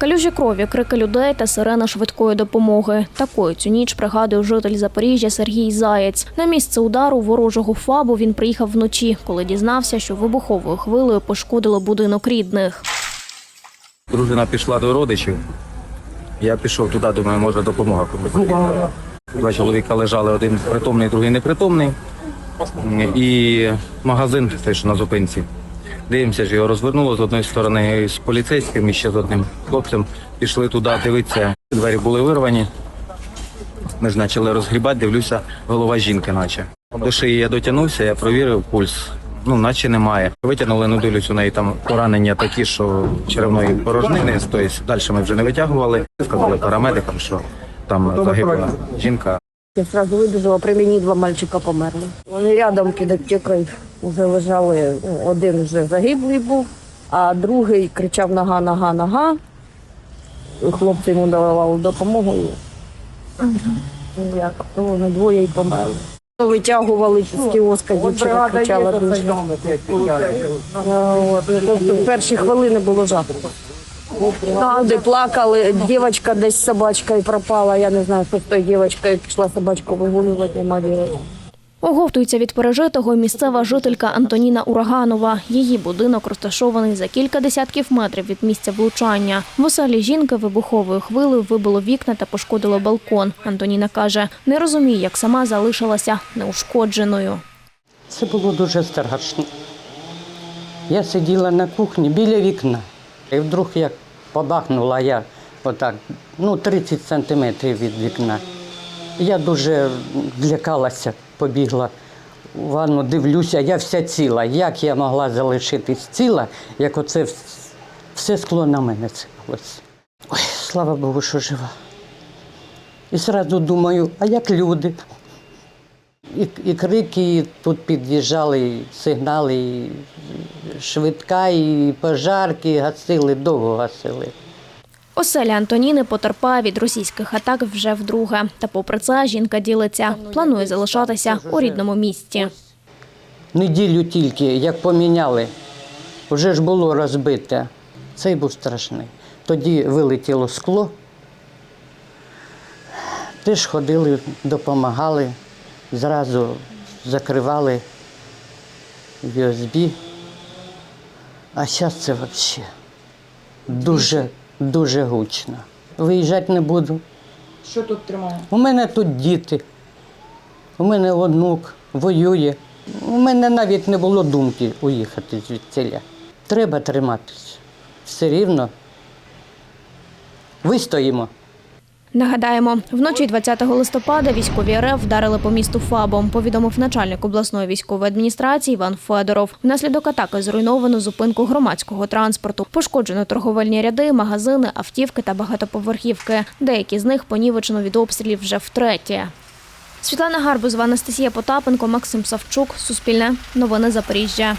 Калюжі крові, крики людей та сирена швидкої допомоги. Такою цю ніч пригадує житель Запоріжжя Сергій Заєць. На місце удару ворожого фабу він приїхав вночі, коли дізнався, що вибуховою хвилею пошкодило будинок рідних. Дружина пішла до родичів. Я пішов туди, думаю, може допомога комусь. Два чоловіка лежали, один притомний, другий непритомний. І магазин, той, що на зупинці. Дивимося, ж його розвернуло з одної сторони з поліцейським і ще з одним хлопцем. Пішли туди дивитися. Двері були вирвані. Ми ж почали розгрібати, дивлюся, голова жінки, наче. До шиї я дотягнувся, я провірив пульс. Ну, наче немає. Витягнули, ну дивлюсь, у неї там поранення такі, що черевної порожнини, тобто далі ми вже не витягували. Сказали парамедикам, що там загибла жінка. Я сразу вибіжала, при мені два мальчика померли. Вони рядом під аптекою вже лежали. Ну, Один вже загиблий був, а другий кричав нога, нога, нога. Хлопці йому давали допомогу. Як то вони двоє й померли. Витягували з кіоска, дівчина кричала дуже. Тобто в перші хвилини було Люди плакали, дівчинка десь з собачкою пропала. Я не знаю, хто з тою дівчинкою пішла собачку вигулювати, нема дівчинки. Оговтується від пережитого місцева жителька Антоніна Ураганова. Її будинок розташований за кілька десятків метрів від місця влучання. В оселі жінки вибуховою хвилею вибило вікна та пошкодило балкон. Антоніна каже, не розуміє, як сама залишилася неушкодженою. Це було дуже страшно. Я сиділа на кухні біля вікна. І вдруг як побахнула я отак, ну, 30 сантиметрів від вікна. Я дуже злякалася, побігла у ванну, дивлюся, я вся ціла. Як я могла залишитись ціла, як оце все скло на мене сипалось. Ой, слава Богу, що жива. І одразу думаю, а як люди? І, і крики і тут під'їжджали, сигнали, і швидка, і пожарки гасили, довго гасили. Оселя Антоніни потерпає від російських атак вже вдруге. Та попри це жінка ділиться, планує залишатися у рідному місті. Неділю тільки, як поміняли, вже ж було розбите. Цей був страшний. Тоді вилетіло скло. Теж ходили, допомагали, зразу закривали USB. А зараз це взагалі дуже, дуже гучно. Виїжджати не буду. Що тут тримає? У мене тут діти, у мене онук воює. У мене навіть не було думки уїхати звідсіля. Треба триматися. Все рівно. Вистоїмо. Нагадаємо, вночі 20 листопада військові РФ вдарили по місту ФАБом, повідомив начальник обласної військової адміністрації Іван Федоров. Внаслідок атаки зруйновано зупинку громадського транспорту, пошкоджено торговельні ряди, магазини, автівки та багатоповерхівки. Деякі з них понівечено від обстрілів вже втретє. Світлана Гарбузова, Анастасія Потапенко, Максим Савчук. Суспільне. Новини Запоріжжя.